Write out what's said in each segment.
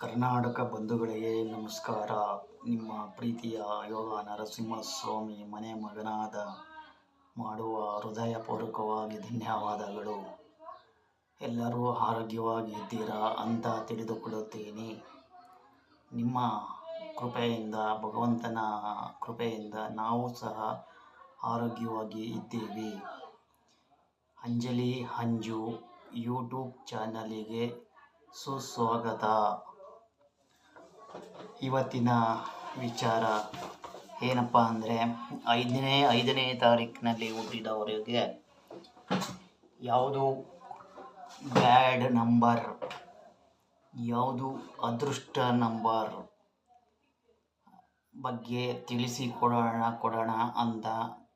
ಕರ್ನಾಟಕ ಬಂಧುಗಳಿಗೆ ನಮಸ್ಕಾರ. ನಿಮ್ಮ ಪ್ರೀತಿಯ ಯೋಗ ನರಸಿಂಹಸ್ವಾಮಿ ಮನೆ ಮಗನಾದ ಮಾಡುವ ಹೃದಯಪೂರ್ವಕವಾಗಿ ಧನ್ಯವಾದಗಳು. ಎಲ್ಲರೂ ಆರೋಗ್ಯವಾಗಿ ಇದ್ದೀರಾ ಅಂತ ತಿಳಿದುಕೊಳ್ಳುತ್ತೇನೆ. ನಿಮ್ಮ ಕೃಪೆಯಿಂದ, ಭಗವಂತನ ಕೃಪೆಯಿಂದ ನಾವು ಸಹ ಆರೋಗ್ಯವಾಗಿ ಇದ್ದೀವಿ. ಅಂಜಲಿ ಅಂಜು ಯೂಟ್ಯೂಬ್ ಚಾನಲಿಗೆ ಸುಸ್ವಾಗತ. ಇವತ್ತಿನ ವಿಚಾರ ಏನಪ್ಪ ಅಂದರೆ ಐದನೇ ಐದನೇ ತಾರೀಕಿನಲ್ಲಿ ಹುಟ್ಟಿದವರಿಗೆ ಯಾವುದು ಬ್ಯಾಡ್ ನಂಬರ್, ಯಾವುದು ಅದೃಷ್ಟ ನಂಬರ್ ಬಗ್ಗೆ ತಿಳಿಸಿಕೊಡೋಣ, ಕೊಡೋಣ ಅಂತ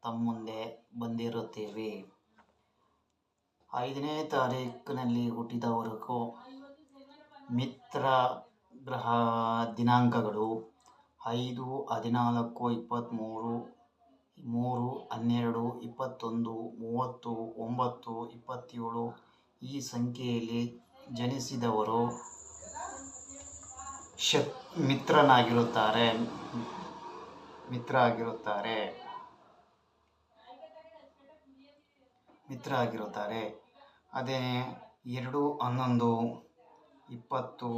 ತಮ್ಮ ಮುಂದೆ ಬಂದಿರುತ್ತೇವೆ. ಐದನೇ ತಾರೀಕಿನಲ್ಲಿ ಹುಟ್ಟಿದವರಿಗೂ ಮಿತ್ರ ಗ್ರಹ ದಿನಾಂಕಗಳು ಐದು, ಹದಿನಾಲ್ಕು ಇಪ್ಪತ್ತ್ಮೂರು ಮೂರು, ಹನ್ನೆರಡು, ಇಪ್ಪತ್ತೊಂದು, ಮೂವತ್ತು, ಒಂಬತ್ತು, ಇಪ್ಪತ್ತೇಳು ಈ ಸಂಖ್ಯೆಯಲ್ಲಿ ಜನಿಸಿದವರು ಶತ್ ಮಿತ್ರನಾಗಿರುತ್ತಾರೆ. ಮಿತ್ರ ಆಗಿರುತ್ತಾರೆ ಮಿತ್ರ ಆಗಿರುತ್ತಾರೆ ಅದೇ ಎರಡು, ಹನ್ನೊಂದು, ಇಪ್ಪತ್ತು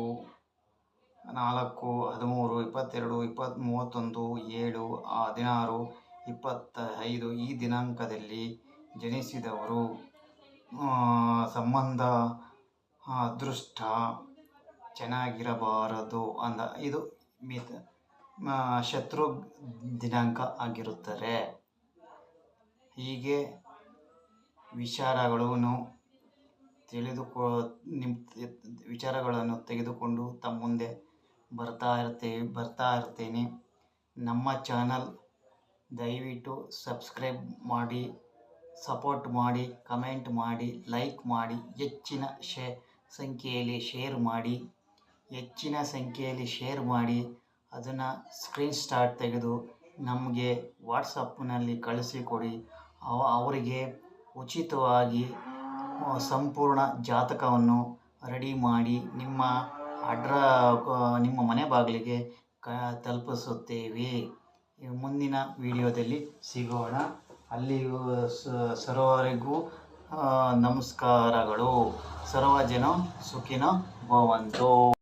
ನಾಲ್ಕು, ಹದಿಮೂರು, ಇಪ್ಪತ್ತೆರಡು ಇಪ್ಪತ್ತು ಮೂವತ್ತೊಂದು ಏಳು ಹದಿನಾರು ಇಪ್ಪತ್ತ ಐದು ಈ ದಿನಾಂಕದಲ್ಲಿ ಜನಿಸಿದವರು ಸಂಬಂಧ, ಅದೃಷ್ಟ ಚೆನ್ನಾಗಿರಬಾರದು ಅಂದ, ಇದು ಮಿತ ಶತ್ರು ದಿನಾಂಕ ಆಗಿರುತ್ತದೆ. ಹೀಗೆ ವಿಚಾರಗಳನ್ನು ತಿಳಿದುಕೊ ನಿಮ್ಮ ವಿಚಾರಗಳನ್ನು ತೆಗೆದುಕೊಂಡು ತಮ್ಮ ಮುಂದೆ ಬರ್ತಾ ಇರ್ತೇವೆ ಬರ್ತಾ ಇರ್ತೇನೆ. ನಮ್ಮ ಚಾನಲ್ ದಯವಿಟ್ಟು ಸಬ್ಸ್ಕ್ರೈಬ್ ಮಾಡಿ, ಸಪೋರ್ಟ್ ಮಾಡಿ, ಕಮೆಂಟ್ ಮಾಡಿ, ಲೈಕ್ ಮಾಡಿ, ಹೆಚ್ಚಿನ ಶೇ, ಸಂಖ್ಯೆಯಲ್ಲಿ ಶೇರ್ ಮಾಡಿ, ಹೆಚ್ಚಿನ ಸಂಖ್ಯೆಯಲ್ಲಿ ಶೇರ್ ಮಾಡಿ, ಅದನ್ನು ಸ್ಕ್ರೀನ್ ಸ್ಟಾರ್ಟ್ ತೆಗೆದು ನಮಗೆ ವಾಟ್ಸಪ್ನಲ್ಲಿ ಕಳಿಸಿಕೊಡಿ. ಅವ, ಅವರಿಗೆ ಉಚಿತವಾಗಿ ಸಂಪೂರ್ಣ ಜಾತಕವನ್ನು ರೆಡಿ ಮಾಡಿ, ನಿಮ್ಮ ಅಡ್ರ ನಿಮ್ಮ ಮನೆ ಬಾಗಿಲಿಗೆ ಕ, ತಲುಪಿಸುತ್ತೇವೆ. ಮುಂದಿನ ವಿಡಿಯೋದಲ್ಲಿ ಸಿಗೋಣ. ಅಲ್ಲಿಗೂ ಸರ್ವರಿಗೂ ನಮಸ್ಕಾರಗಳು. ಸರ್ವ ಜನ ಸುಖಿನ ಭವಂತು.